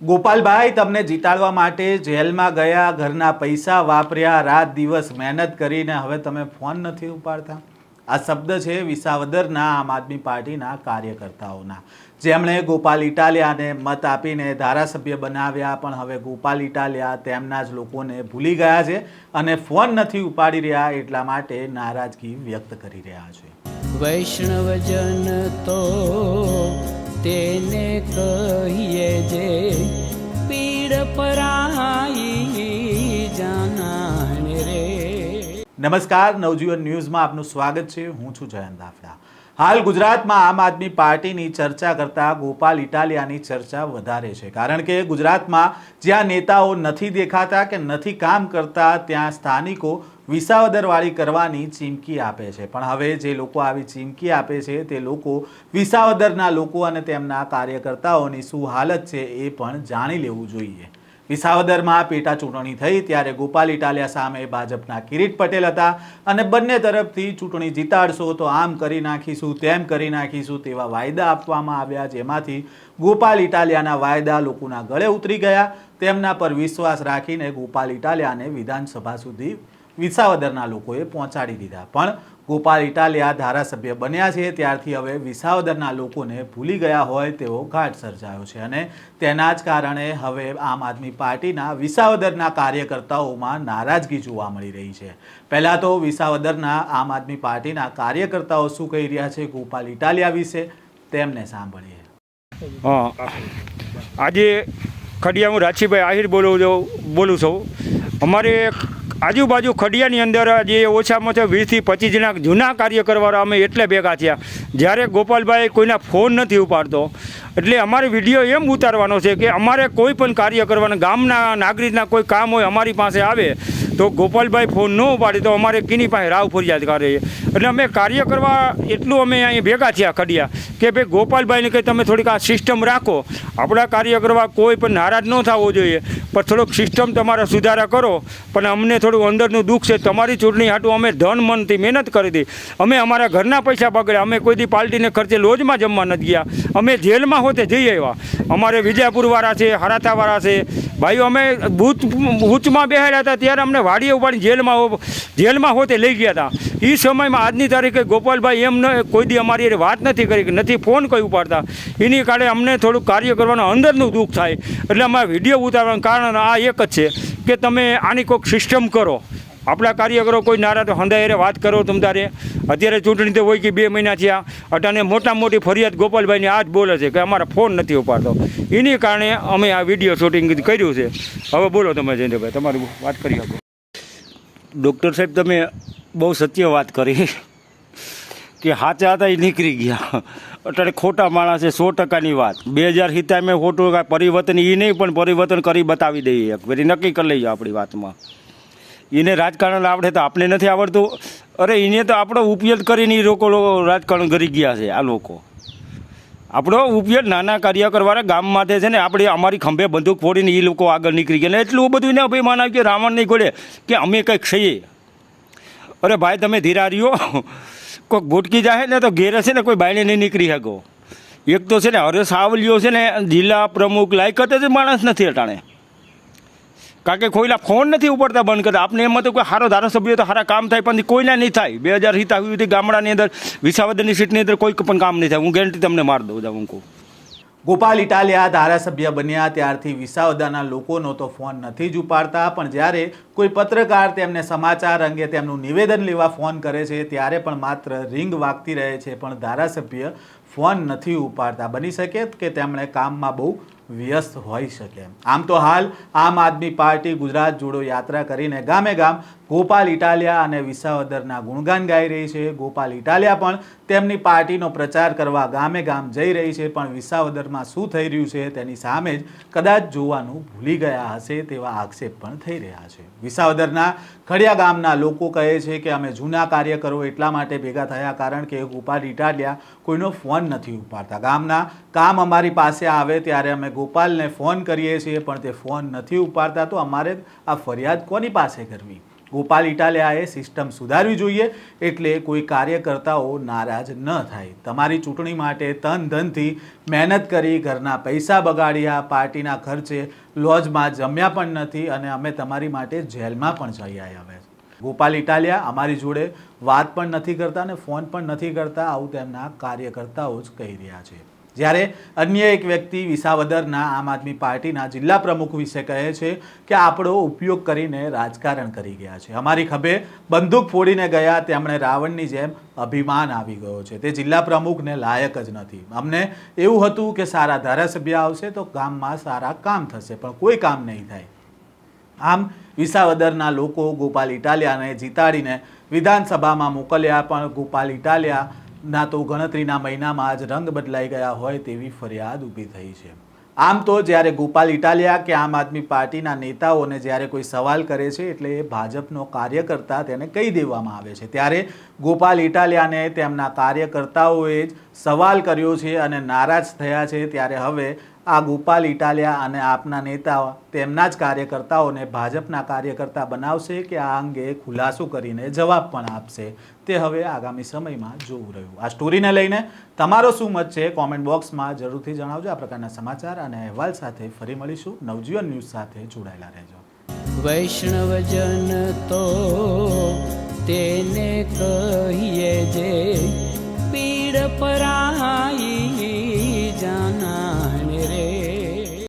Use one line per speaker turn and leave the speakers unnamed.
ગોપાલભાઈ, તમને જીતાડવા માટે જેલમાં ગયા, ઘરના પૈસા વાપર્યા, રાત દિવસ મહેનત કરીને હવે તમે ફોન નથી ઉપાડતા? આ શબ્દ છે વિસાવદરના આમ આદમી પાર્ટીના કાર્યકર્તાઓના. જેમણે ગોપાલ ઇટાલિયાને મત આપીને ધારાસભ્ય બનાવ્યા, પણ હવે ગોપાલ ઇટાલિયા તેમના જ લોકોને ભૂલી ગયા છે અને ફોન નથી ઉપાડી રહ્યા એટલા માટે નારાજગી વ્યક્ત કરી રહ્યા છે.
વૈષ્ણવજન તો તેને કહીએ જે પીડ પરાઈ જાનાને રે.
નમસ્કાર, નવજીવન ન્યૂઝમાં આપનું સ્વાગત છે. હું છું જયંત દાફડા હાલ ગુજરાતમાં આમ આદમી પાર્ટીની ચર્ચા કરતાં ગોપાલ ઇટાલિયાની ચર્ચા વધારે છે. કારણ કે ગુજરાતમાં જ્યાં નેતાઓ નથી દેખાતા કે નથી કામ કરતા, ત્યાં સ્થાનિકો વિસાવદરવાળી કરવાની ચીમકી આપે છે. પણ હવે જે લોકો આવી ચીમકી આપે છે તે લોકો વિસાવદરના લોકો અને તેમના કાર્યકર્તાઓની શું હાલત છે એ પણ જાણી લેવું જોઈએ. વિસાવદરમાં પેટા ચૂંટણી થઈ, ત્યારે ગોપાલ ઇટાલિયા સામે ભાજપના કિરીટ પટેલ હતા અને બંને તરફથી ચૂંટણી જીતાડશો તો આમ કરી નાખીશું, તેમ કરી નાખીશું તેવા વાયદા આપવામાં આવ્યા, જેમાંથી ગોપાલ ઇટાલિયાના વાયદા લોકોના ગળે ઉતરી ગયા. તેમના પર વિશ્વાસ રાખીને ગોપાલ ઇટાલિયાને વિધાનસભા સુધી વિસાવદરના લોકોએ પહોંચાડી દીધા. પણ ગોપાલ ઇટાલિયા ધારાસભ્ય બન્યા છે. ત્યારથી હવે વિસાવદરના લોકોને ભૂલી ગયા હોય તેવો ઘાટ સર્જાયો છે અને તેના જ કારણે હવે આમ આદમી પાર્ટીના વિસાવદરના કાર્યકર્તાઓમાં નારાજગી જોવા મળી રહી છે. પહેલાં તો વિસાવદરના આમ આદમી પાર્ટીના કાર્યકર્તાઓ શું કહી રહ્યા છે ગોપાલ ઇટાલિયા વિશે તેમને સાંભળીએ.
આજે ખડિયા હું રાજીભાઈ આહિર બોલું છું બોલું છું. અમારે આજુબાજુ ખડિયાની અંદર જે ઓછામાં ઓછા વીસથી પચીસ જણા જૂના કાર્યકરવાળા અમે એટલે ભેગા થયા. જ્યારે ગોપાલભાઈ કોઈના ફોન નથી ઉપાડતો. એટલે અમારે વીડિયો એમ ઉતારવાનો છે કે અમારે કોઈ પણ કાર્ય કરવાના ગામના નાગરિકના કોઈ કામ હોય અમારી પાસે આવે, તો ગોપાલભાઈ ફોન ન ઉપાડે તો અમારે કિની પાસે રાવ ફરિયાદ કરે એટલે અમે કાર્ય કરવા એટલું અમે અહીં ભેગા થયા ખડિયા કે ભાઈ ગોપાલભાઈને કંઈ તમે થોડીક આ સિસ્ટમ રાખો. આપણા કાર્ય કરવા કોઈ પણ નારાજ ન થવો જોઈએ, પણ થોડોક સિસ્ટમ તમારા સુધારા કરો, પણ અમને થોડું અંદરનું દુઃખ છે. તમારી ચૂંટણી હાટું અમે ધન, મનથી મહેનત કરી હતી. અમે અમારા ઘરના પૈસા બગડ્યા. અમે કોઈ દી પાર્ટીને ખર્ચે લોજમાં જમવા નથી ગયા. અમે જેલમાં હોતે જઈ આવ્યા. અમારે વિજયપુરવાળા છે, હરાથાવાળા છે ભાઈઓ, અમે બૂથ બૂથમાં બેહાડ્યા હતા, ત્યારે અમને વાડીએ ઉપાડી જેલમાં જેલમાં હોતે લઈ ગયા હતા. એ સમયમાં આજની તારીખે ગોપાલભાઈ એમ કોઈ દી અમારી હારે વાત નથી કરી નથી ફોન કોઈ ઉપાડતા. એની કારણે અમને થોડુંક કાર્ય કરવાનું અંદરનું દુઃખ થાય. એટલે અમારે વીડિયો ઉતારવાનું કારણ આ એક જ છે કે તમે આની કોઈક સિસ્ટમ કરો. આપણા કાર્યકરો કોઈ નારા તો હંધાયરે વાત કરો તમ તારે. અત્યારે ચૂંટણી તો હોય કે બે મહિના થયા અટાને મોટા મોટી ફરિયાદ ગોપાલભાઈની આ જ બોલે છે કે અમારા ફોન નથી ઉપાડતો. એની કારણે અમે આ વીડિયો શૂટિંગ કર્યું છે. હવે બોલો તમે જયંતભાઈ, તમારી વાત કરી શકો. ડૉક્ટર સાહેબ, તમે બહુ સત્ય વાત કરી કે હાથે હતા એ નીકળી ગયા. અત્યારે ખોટા માણસ છે, સો ટકાની વાત. બે હજાર સિત્તેર ખોટું કાંઈ પરિવર્તન એ નહીં, પણ પરિવર્તન કરી બતાવી દઈએ. એક પછી નક્કી કરી લઈએ આપણી વાતમાં. એને રાજકારણ આવડે તો આપણે નથી આવડતું. અરે એને તો આપણો ઉપયોગ કરીને એ લોકો રાજકારણ કરી ગયા છે, આ લોકો. આપણો ઉપયોગ નાના કાર્યકરવાળા ગામમાંથી છે ને, આપણે અમારી ખંભે બંદૂક ફોડીને એ લોકો આગળ નીકળી ગયા. એટલું બધું એને અભિમાન આવ્યું કે રાવણ નહીં ગોળે કે અમે કંઈક છીએ. અરે, ભાઈ, તમે ધીરા રહ્યો. કોઈક ભૂટકી જાય ને તો ઘેરે છે ને, કોઈ બાયને નહીં નીકળી શકો. એક તો છે ને હરે સાવલીઓ છે ને, જિલ્લા પ્રમુખ લાયકત જ માણસ નથી અટાણે. કારણ કે કોઈના ફોન નથી ઉપડતા બંધ કરતા. આપણે એમ તો કોઈ સારો ધારાસભ્ય તો સારા કામ થાય, પણ કોઈના નહીં થાય. બે હજાર હિત આવી હતી ગામડાની અંદર, વિસાવદરની સીટની અંદર કોઈ પણ કામ નહીં થાય. હું ગેરંટી તમને માર દઉં હું કહું.
ગોપાલ ઇટાલિયા ધારાસભ્ય બન્યા ત્યારથી વિસાવદાના લોકોનો તો ફોન નથી જ ઉપાડતા, પણ જ્યારે કોઈ પત્રકાર તેમને સમાચાર અંગે તેમનું નિવેદન લેવા ફોન કરે છે, ત્યારે પણ માત્ર રિંગ વાગતી રહે છે, પણ ધારાસભ્ય ફોન નથી ઉપાડતા. બની શકે કે તેમણે કામમાં બહુ વ્યસ્ત હોઈ શકે. આમ તો હાલ આમ આદમી પાર્ટી ગુજરાત જોડો યાત્રા કરીને ગામે ગામ ગોપાલ ઇટાલિયા અને વિસાવદરના ગુણગાન ગાઈ રહી છે. ગોપાલ ઇટાલિયા પણ તેમની પાર્ટીનો પ્રચાર કરવા ગામે ગામ જઈ રહી છે, પણ વિસાવદરમાં શું થઈ રહ્યું છે તેની સામે જ કદાચ જોવાનું ભૂલી ગયા હશે તેવા આક્ષેપ પણ થઈ રહ્યા છે. વિસાવદરના ખડિયા ગામના લોકો કહે છે કે અમે જૂના કાર્યકરો એટલા માટે ભેગા થયા કારણ કે ગોપાલ ઇટાલિયા કોઈનો ફોન નથી ઉપાડતા. ગામના કામ અમારી પાસે આવે ત્યારે અમે ગોપાલને ફોન કરીએ છીએ, પણ તે ફોન નથી ઉપાડતા. તો અમારે આ ફરિયાદ કોની પાસે કરવી? ગોપાલ ઇટાલિયાએ સિસ્ટમ સુધારવી જોઈએ, એટલે કોઈ કાર્યકર્તાઓ નારાજ ન થાય. તમારી ચૂંટણી માટે તન ધનથી મહેનત કરી ઘરના પૈસા બગાડ્યા, પાર્ટીના ખર્ચે લોજમાં જમ્યા પણ નથી અને અમે તમારી માટે જેલમાં પણ જઈ આવ્યા હવે ગોપાલ ઇટાલિયા અમારી જોડે વાત પણ નથી કરતા અને ફોન પણ નથી કરતા, આવું તેમના કાર્યકર્તાઓ જ કહી રહ્યા છે. જ્યારે અન્ય એક વ્યક્તિ વિસાવદરના આમ આદમી પાર્ટીના જિલ્લા પ્રમુખ વિશે કહે છે કે આપણો ઉપયોગ કરીને રાજકારણ કરી ગયા છે. અમારી ખભે બંદૂક ફોડીને ગયા તેમણે રાવણની જેમ અભિમાન આવી ગયો છે. તે જિલ્લા પ્રમુખને લાયક જ નથી. અમને એવું હતું કે સારા ધારાસભ્ય આવશે તો ગામમાં સારા કામ થશે, પણ કોઈ કામ નહીં થાય. આમ વિસાવદરના લોકો ગોપાલ ઇટાલિયાને જીતાડીને વિધાનસભામાં મોકલ્યા, પણ ગોપાલ ઇટાલિયા ના તો ગણતરીના મહિનામાં જ રંગ બદલાઈ ગયા હોય તેવી ફરિયાદ ઊભી થઈ છે. આમ તો જ્યારે ગોપાલ ઇટાલિયા કે આમ આદમી પાર્ટીના નેતાઓને જ્યારે કોઈ સવાલ કરે છે એટલે એ ભાજપનો કાર્યકર્તા તેને કહી દેવામાં આવે છે. ત્યારે ગોપાલ ઇટાલિયાને તેમના કાર્યકર્તાઓએ જ સવાલ કર્યો છે અને નારાજ થયા છે. ત્યારે હવે આ ગોપાલ ઇટાલિયા અને આપના નેતા તેમના જ કાર્યકર્તાઓને ભાજપના કાર્યકર્તા બનાવશે કે આ અંગે ખુલાસો કરીને જવાબ પણ આપશે? તે હવે આગામી સમયમાં જોવું રહ્યું. આ સ્ટોરીને લઈને તમારો શું મત છે? કોમેન્ટ બોક્સમાં જરૂરથી જણાવજો. આ પ્રકારના સમાચાર અને અહેવાલ સાથે ફરી મળીશું. નવજીવન ન્યૂઝ સાથે જોડાયેલા રહેજો.
વૈષ્ણવજન તો તેને કહીએ જે